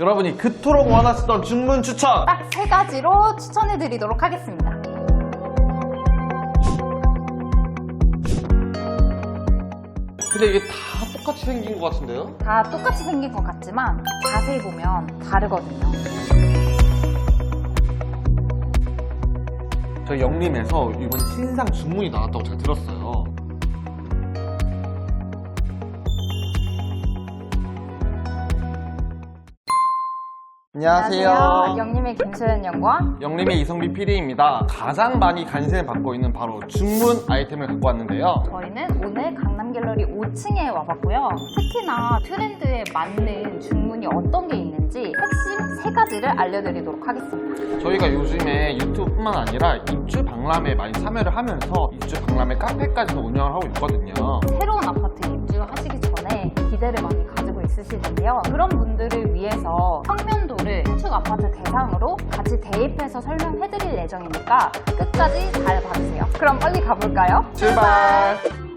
여러분이 그토록 원하시던 중문 추천! 딱 세 가지로 추천해드리도록 하겠습니다. 근데 이게 다 똑같이 생긴 것 같은데요? 다 똑같이 생긴 것 같지만 자세히 보면 다르거든요. 저희 영림에서 이번 신상 중문이 나왔다고 제가 들었어요. 안녕하세요. 영림의 김소연 연구와 영림의 이성비 PD입니다. 가장 많이 관심을 받고 있는 바로 중문 아이템을 갖고 왔는데요. 저희는 오늘 강남 갤러리 5층에 와봤고요. 특히나 트렌드에 맞는 중문이 어떤 게 있는지 핵심 세 가지를 알려드리도록 하겠습니다. 저희가 요즘에 유튜브뿐만 아니라 입주 박람회에 많이 참여를 하면서 입주 박람회 카페까지도 운영을 하고 있거든요. 새로운 아파트 입주하시기 전에 기대를 많이 가지고 있으시는데요. 그런 분들을 위해서 평면도를 신축 아파트 대상으로 같이 대입해서 설명해드릴 예정이니까 끝까지 잘 봐주세요. 그럼 빨리 가볼까요? 출발!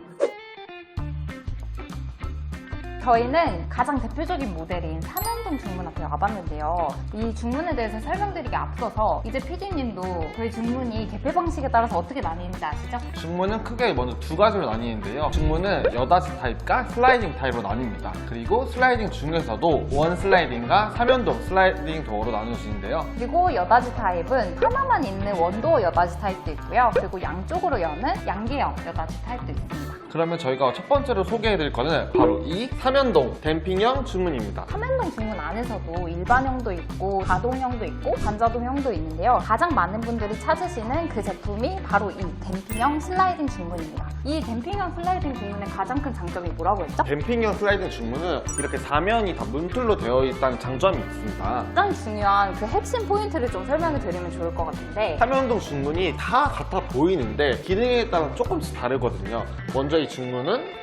저희는 가장 대표적인 모델인 삼연동 중문 앞에 와봤는데요. 이 중문에 대해서 설명드리기 앞서서 이제 PD님도 저희 중문이 개폐 방식에 따라서 어떻게 나뉘는지 아시죠? 중문은 크게 먼저 두 가지로 나뉘는데요. 중문은 여닫이 타입과 슬라이딩 타입으로 나뉩니다. 그리고 슬라이딩 중에서도 원 슬라이딩과 삼연동 슬라이딩 도어로 나누어지는데요. 그리고 여닫이 타입은 하나만 있는 원도어 여닫이 타입도 있고요. 그리고 양쪽으로 여는 양계형 여닫이 타입도 있습니다. 그러면 저희가 첫 번째로 소개해드릴 거는 바로 이 삼연동 댐핑형 중문입니다. 삼연동 중문 안에서도 일반형도 있고 가동형도 있고 반자동형도 있는데요. 가장 많은 분들이 찾으시는 그 제품이 바로 이 댐핑형 슬라이딩 중문입니다. 이 댐핑형 슬라이딩 중문의 가장 큰 장점이 뭐라고 했죠? 댐핑형 슬라이딩 중문은 이렇게 사면이 다 문틀로 되어 있다는 장점이 있습니다. 가장 중요한 그 핵심 포인트를 좀 설명해 드리면 좋을 것 같은데 삼연동 중문이 다 같아 보이는데 기능에 따라 조금씩 다르거든요. 먼저 이 중문은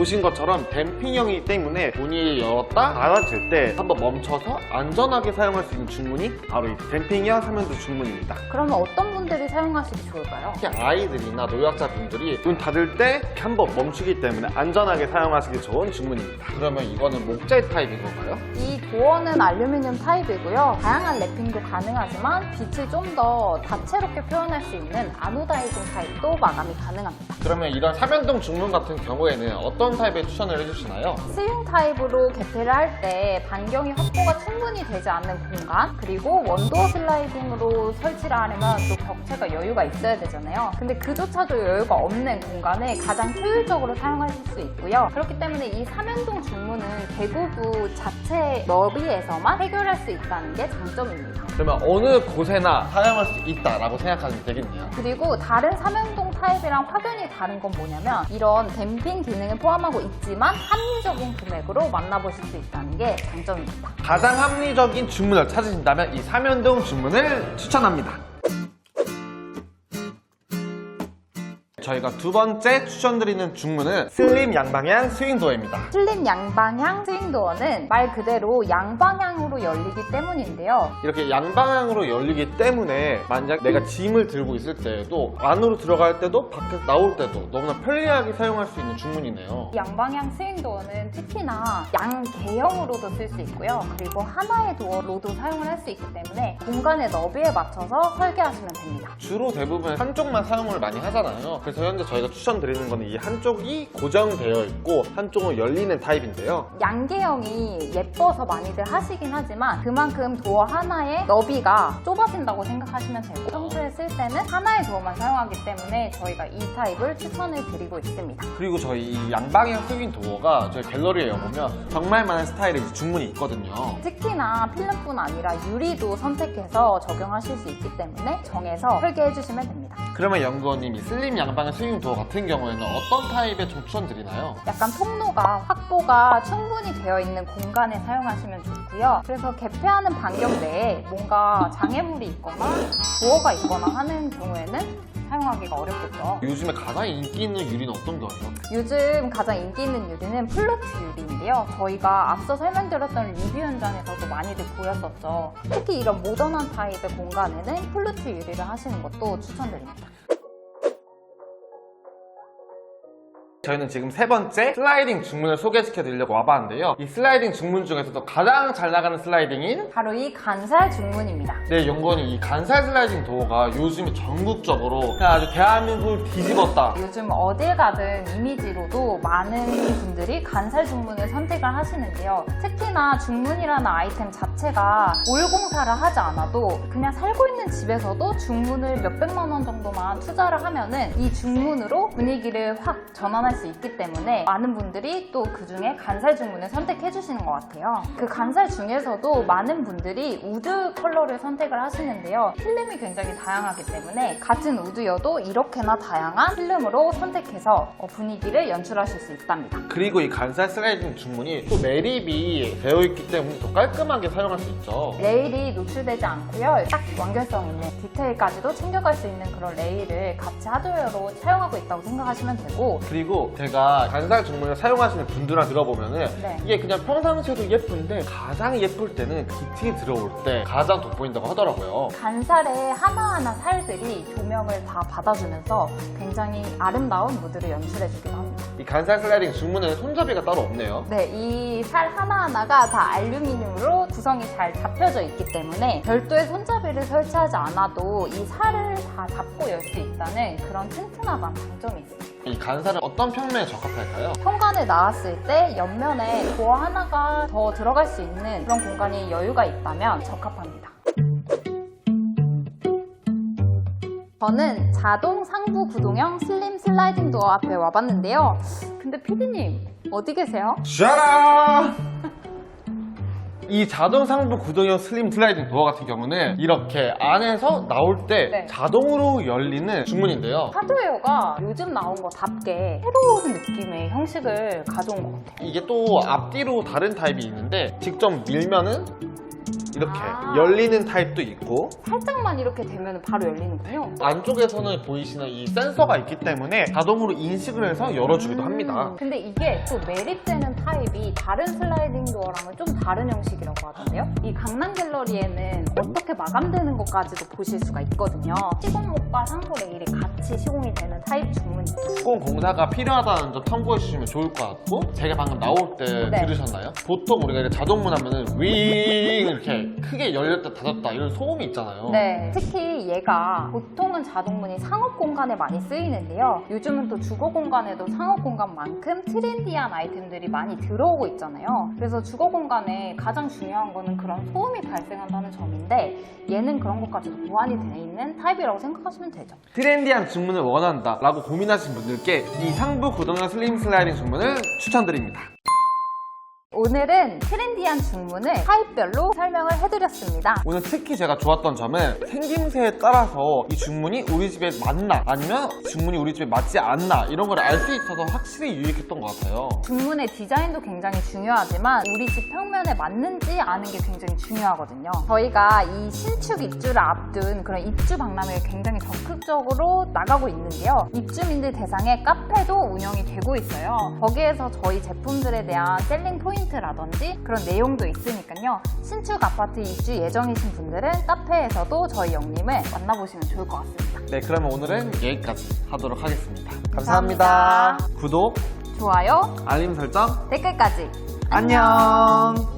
보신 것처럼 댐핑형이기 때문에 문이 열었다 닫았을 때 한번 멈춰서 안전하게 사용할 수 있는 중문이 바로 이 댐핑형 삼연동 중문입니다. 그러면 어떤 분들이 사용하시기 좋을까요? 특히 아이들이나 노약자분들이 문 닫을 때 한번 멈추기 때문에 안전하게 사용하시기 좋은 중문입니다. 그러면 이거는 목재 타입인 건가요? 이 도어는 알루미늄 타입이고요. 다양한 랩핑도 가능하지만 빛을 좀 더 다채롭게 표현할 수 있는 아노다이징 타입도 마감이 가능합니다. 그러면 이런 삼연동 중문 같은 경우에는 어떤 타입에 추천을 해주시나요? 스윙 타입으로 개폐를 할 때 반경이 확보가 충분히 되지 않는 공간 그리고 원도어 슬라이 딩으로 설치를 하려면 또 격체가 여유가 있어야 되잖아요. 근데 그조차도 여유가 없는 공간을 가장 효율적으로 사용하실 수 있고요. 그렇기 때문에 이 삼연동 중문은 개구부 자체 너비에서만 해결할 수 있다는 게 장점입니다. 그러면 어느 곳에나 사용할 수 있다라고 생각하면 되겠네요. 그리고 다른 삼연동 타입이랑 확연히 다른 건 뭐냐면 이런 댐핑 기능을 포함하고 있지만 합리적인 금액으로 만나보실 수 있다는 게 장점입니다. 가장 합리적인 주문을 찾으신다면 이 삼연동 주문을 추천합니다. 저희가 두 번째 추천드리는 중문은 슬림 양방향 스윙도어입니다. 슬림 양방향 스윙도어는 말 그대로 양방향으로 열리기 때문인데요. 이렇게 양방향으로 열리기 때문에 만약 내가 짐을 들고 있을 때에도 안으로 들어갈 때도 밖에서 나올 때도 너무나 편리하게 사용할 수 있는 중문이네요. 이 양방향 스윙도어는 특히나 양 개형으로도 쓸 수 있고요. 그리고 하나의 도어로도 사용을 할 수 있기 때문에 공간의 너비에 맞춰서 설계하시면 됩니다. 주로 대부분 한쪽만 사용을 많이 하잖아요. 그래서 현재 저희가 추천드리는 거는 이 한쪽이 고정되어 있고 한쪽은 열리는 타입인데요. 양개형이 예뻐서 많이들 하시긴 하지만 그만큼 도어 하나의 너비가 좁아진다고 생각하시면 되고 평소에 쓸 때는 하나의 도어만 사용하기 때문에 저희가 이 타입을 추천을 드리고 있습니다. 그리고 저희 이 양방향 스윙 도어가 저희 갤러리에 보면 정말 많은 스타일의 중문이 있거든요. 특히나 필름뿐 아니라 유리도 선택해서 적용하실 수 있기 때문에 정해서 설계해 주시면 됩니다. 그러면 연구원님 이 슬림 양방향 스윙 도어 같은 경우에는 어떤 타입에 좀 추천드리나요? 약간 통로가 확보가 충분히 되어 있는 공간에 사용하시면 좋고요. 그래서 개폐하는 반경 내에 뭔가 장애물이 있거나 부어가 있거나 하는 경우에는 사용하기가 어렵겠죠. 요즘에 가장 인기 있는 유리는 어떤 거예요? 요즘 가장 인기 있는 유리는 플루트 유리인데요. 저희가 앞서 설명드렸던 리뷰 현장에서도 많이들 보였었죠. 특히 이런 모던한 타입의 공간에는 플루트 유리를 하시는 것도 추천드립니다. 저희는 지금 세 번째 슬라이딩 중문을 소개시켜 드리려고 와봤는데요. 이 슬라이딩 중문 중에서도 가장 잘 나가는 슬라이딩인 바로 이 간살 중문입니다. 네, 연구원이 이 간살 슬라이딩 도어가 요즘에 전국적으로 그냥 아주 대한민국을 뒤집었다. 요즘 어딜 가든 이미지로도 많은 분들이 간살 중문을 선택을 하시는데요. 특히나 중문이라는 아이템 자체가 올공사를 하지 않아도 그냥 살고 있는 집에서도 중문을 몇백만 원 정도만 투자를 하면은 이 중문으로 분위기를 확 전환할 수 있기 때문에 많은 분들이 또 그 중에 간살 중문을 선택해 주시는 것 같아요. 그 간살 중에서도 많은 분들이 우드 컬러를 선택을 하시는데요. 필름이 굉장히 다양하기 때문에 같은 우드여도 이렇게나 다양한 필름으로 선택해서 어, 분위기를 연출하실 수 있답니다. 그리고 이 간살 슬라이딩 중문이 또 매립이 되어 있기 때문에 더 깔끔하게 사용할 수 있죠. 레일이 노출되지 않고요. 딱 완결성 있는 디테일까지도 챙겨갈 수 있는 그런 레일을 같이 하드웨어로 사용하고 있다고 생각하시면 되고 그리고 제가 간살 중문을 사용하시는 분들랑 들어보면은 네. 이게 그냥 평상시에도 예쁜데 가장 예쁠 때는 기팅이 들어올 때 가장 돋보인다고 하더라고요. 간살의 하나하나 살들이 조명을 다 받아주면서 굉장히 아름다운 무드를 연출해주기도 합니다. 이 간살 슬라이딩 중문에는 손잡이가 따로 없네요. 네, 이 살 하나하나가 다 알루미늄으로 구성이 잘 잡혀져 있기 때문에 별도의 손잡이를 설치하지 않아도 이 살을 다 잡고 열 수 있다는 그런 튼튼하다는 장점이 있습니다. 이 간살은 어떤 평면에 적합할까요? 현관에 나왔을 때 옆면에 도어 하나가 더 들어갈 수 있는 그런 공간이 여유가 있다면 적합합니다. 저는 자동 상부 구동형 슬림 슬라이딩 도어 앞에 와봤는데요. 근데 피디님 어디 계세요? 샤라! 이 자동 상부 구동형 슬림 슬라이딩 도어 같은 경우는 이렇게 안에서 나올 때 네. 자동으로 열리는 중문인데요. 하드웨어가 요즘 나온 거답게 새로운 느낌의 형식을 가져온 것 같아요. 이게 또 앞뒤로 다른 타입이 있는데 직접 밀면은 이렇게 아. 열리는 타입도 있고 살짝만 이렇게 되면 바로 열리는군요. 안쪽에서는 보이시는 이 센서가 있기 때문에 자동으로 인식을 해서 열어주기도 합니다. 음, 근데 이게 또 매립되는 타입이 다른 슬라이딩 도어랑은 좀 다른 형식이라고 하던데요. 이 강남 갤러리에는 어떻게 마감되는 것까지도 보실 수가 있거든요. 시공목과 상부 레일이 같이 시공이 되는 타입 중문입니다. 꼭 공사가 필요하다는 점 참고해 주시면 좋을 것 같고 제가 방금 나올 때 네. 들으셨나요? 보통 우리가 이렇게 자동문 하면은 윙 이렇게 크게 열렸다 닫았다 이런 소음이 있잖아요. 네, 특히 얘가 보통은 자동문이 상업 공간에 많이 쓰이는데요. 요즘은 또 주거 공간에도 상업 공간만큼 트렌디한 아이템들이 많이 들어오고 있잖아요. 그래서 주거 공간에 가장 중요한 거는 그런 소음이 발생한다는 점인데 얘는 그런 것까지도 보완이 돼 있는 타입이라고 생각하시면 되죠. 트렌디한 중문을 원한다 라고 고민하신 분들께 이 상부 구동형 슬림 슬라이딩 중문을 추천드립니다. 오늘은 트렌디한 중문을 타입별로 설명을 해드렸습니다. 오늘 특히 제가 좋았던 점은 생김새에 따라서 이 중문이 우리 집에 맞나 아니면 중문이 우리 집에 맞지 않나 이런 걸 알 수 있어서 확실히 유익했던 것 같아요. 중문의 디자인도 굉장히 중요하지만 우리 집 평면에 맞는지 아는 게 굉장히 중요하거든요. 저희가 이 신축 입주를 앞둔 그런 입주 박람회에 굉장히 적극적으로 나가고 있는데요. 입주민들 대상의 카페도 운영이 되고 있어요. 거기에서 저희 제품들에 대한 셀링 포인트 라든지 그런 내용도 있으니까요. 신축 아파트 입주 예정이신 분들은 카페에서도 저희 영님을 만나보시면 좋을 것 같습니다. 네, 그러면 오늘은 여기까지 하도록 하겠습니다. 감사합니다. 감사합니다. 구독, 좋아요, 알림 설정, 댓글까지 안녕.